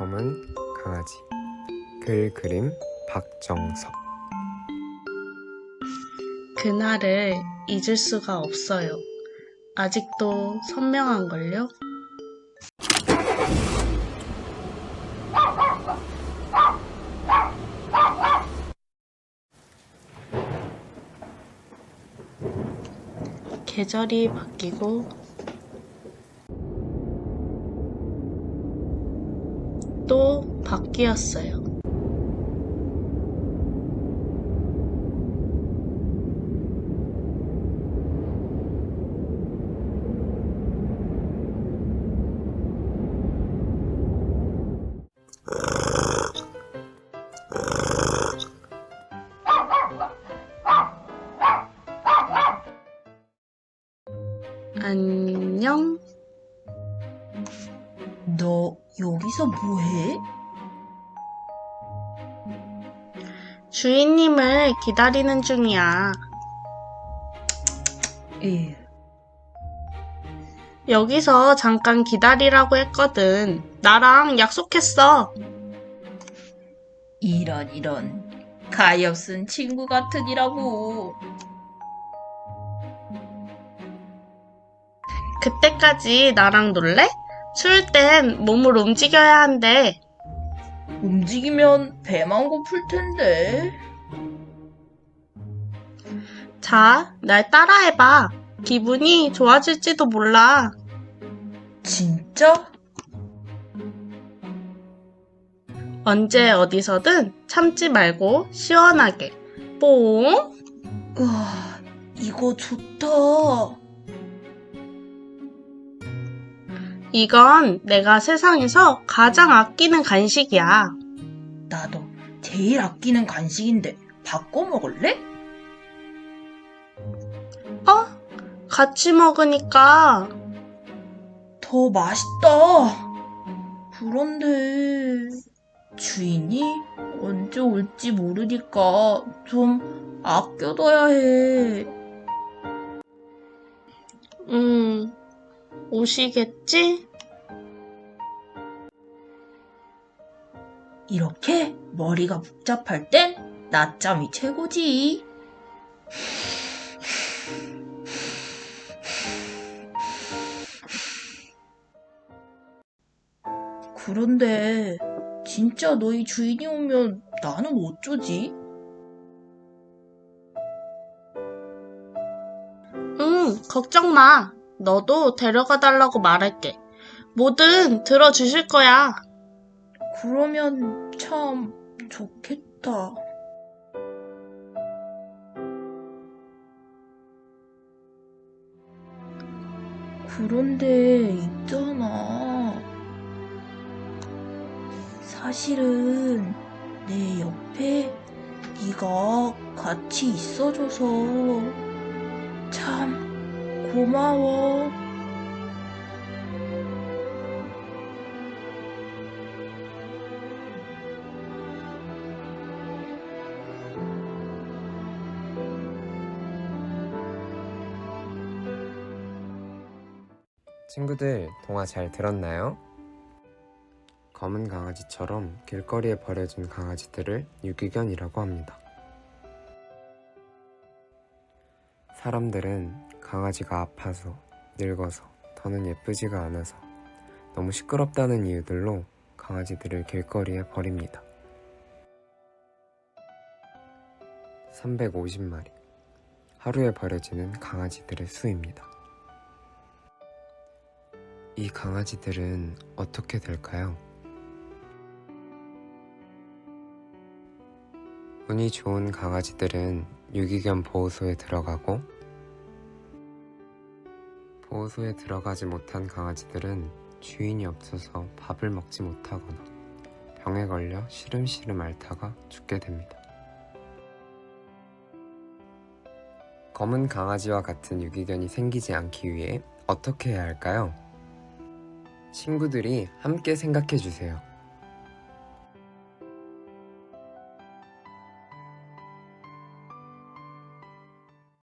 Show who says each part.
Speaker 1: 검은 강아지 글 그림 박정석
Speaker 2: 그날을 잊을 수가 없어요. 아직도 선명한걸요? 계절이 바뀌고 또 바뀌었어요. 안녕?
Speaker 3: 너 여기서 뭐해?
Speaker 2: 주인님을 기다리는 중이야.
Speaker 3: 에,
Speaker 2: 여기서 잠깐 기다리라고 했거든. 나랑 약속했어.
Speaker 3: 이런 이런 가엾은 친구 같으니라고.
Speaker 2: 그때까지 나랑 놀래? 추울 땐 몸을 움직여야 한대.
Speaker 3: 움직이면 배만 고플 텐데.
Speaker 2: 자, 날 따라해봐. 기분이 좋아질지도 몰라.
Speaker 3: 진짜?
Speaker 2: 언제 어디서든 참지 말고 시원하게. 뽕!
Speaker 3: 우와, 이거 좋다.
Speaker 2: 이건 내가 세상에서 가장 아끼는 간식이야.
Speaker 3: 나도 제일 아끼는 간식인데 바꿔 먹을래?
Speaker 2: 어? 같이 먹으니까
Speaker 3: 더 맛있다. 그런데 주인이 언제 올지 모르니까 좀 아껴둬야 해.
Speaker 2: 음, 오시겠지?
Speaker 3: 이렇게 머리가 복잡할 땐 낮잠이 최고지. 그런데 진짜 너희 주인이 오면 나는 어쩌지?
Speaker 2: 응, 걱정 마. 너도 데려가 달라고 말할게. 뭐든 들어주실 거야.
Speaker 3: 그러면 참 좋겠다. 그런데 있잖아. 사실은 내 옆에 네가 같이 있어줘서 참 고마워.
Speaker 1: 친구들 동화 잘 들었나요? 검은 강아지처럼 길거리에 버려진 강아지들을 유기견이라고 합니다. 사람들은 강아지가 아파서, 늙어서, 더는 예쁘지가 않아서, 너무 시끄럽다는 이유들로 강아지들을 길거리에 버립니다. 350마리. 하루에 버려지는 강아지들의 수입니다. 이 강아지들은 어떻게 될까요? 운이 좋은 강아지들은 유기견 보호소에 들어가고 보호소에 들어가지 못한 강아지들은 주인이 없어서 밥을 먹지 못하거나 병에 걸려 시름시름 앓다가 죽게 됩니다. 검은 강아지와 같은 유기견이 생기지 않기 위해 어떻게 해야 할까요? 친구들이 함께 생각해 주세요.